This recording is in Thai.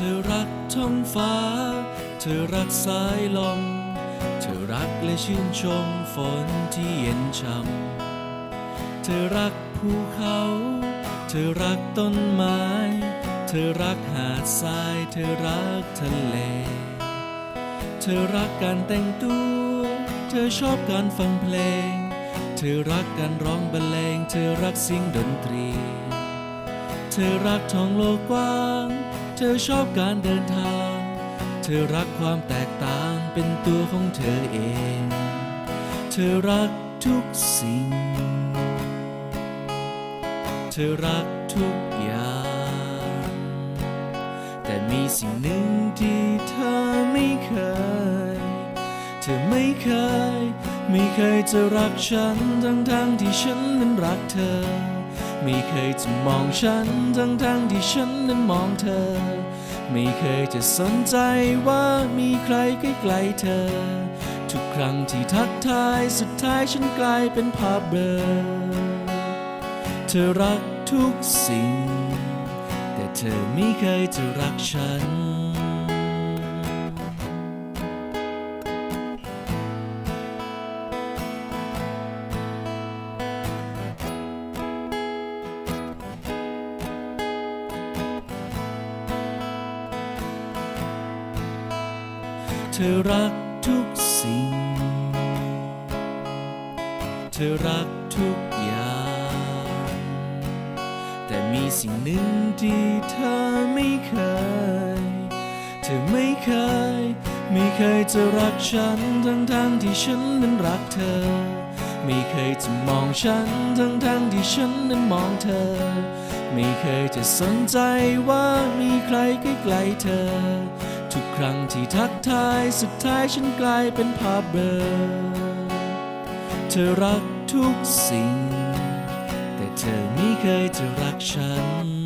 ธอรักท้องฟ้า เธอรักสายลม เธอรักและชื่นชมฝนที่เย็นช่ำ เธอรักภูเขา เธอรักต้นไม้ เธอรักหาดทราย เธอรักทะเล เธอรักการแต่งตัว เธอชอบการฟังเพลง เธอรักการร้องบรรเลง เธอรักเสียงดนตรี เธอรักท้องโลกกว้าง เธอชอบการเดินทาง เธอรักความแตกต่างเป็นตัวของเธอเอง เธอรักทุกสิ่ง เธอรักทุกอย่าง แต่มีสิ่งหนึ่งที่เธอไม่เคย เธอไม่เคย ไม่เคยจะรักฉันทั้งทั้งๆที่ฉันนั้นรักเธอ ไม่เคยจะมองฉันทั้งทั้งที่ฉันนั้นมองเธอ ไม่เคยจะสนใจว่ามีใครใกล้ๆเธอ ทุกครั้งที่ทักทายสุดท้ายฉันกลายเป็นภาพเบลอเธอรักทุกสิ่ง แต่เธอไม่เคยจะรักฉัน ธอรักทุกสิ่ง เธอรักทุกอย่าง แต่มีสิ่งหนึ่งที่เธอไม่เคย เธอไม่เคย ไม่เคยจะรักฉันทั้งทั้งที่ฉันนั้นรักเธอ ไม่เคยจะมองฉันทั้งทั้งที่ฉันนั้นมองเธอ ไม่เคยจะสนใจว่ามีใครใกล้ๆเธอ ทุกครั้งที่ทักทายสุดท้ายฉันกลายเป็นภาพเบลอเธอรักทุกสิ่ง แต่เธอไม่เคยจะรักฉัน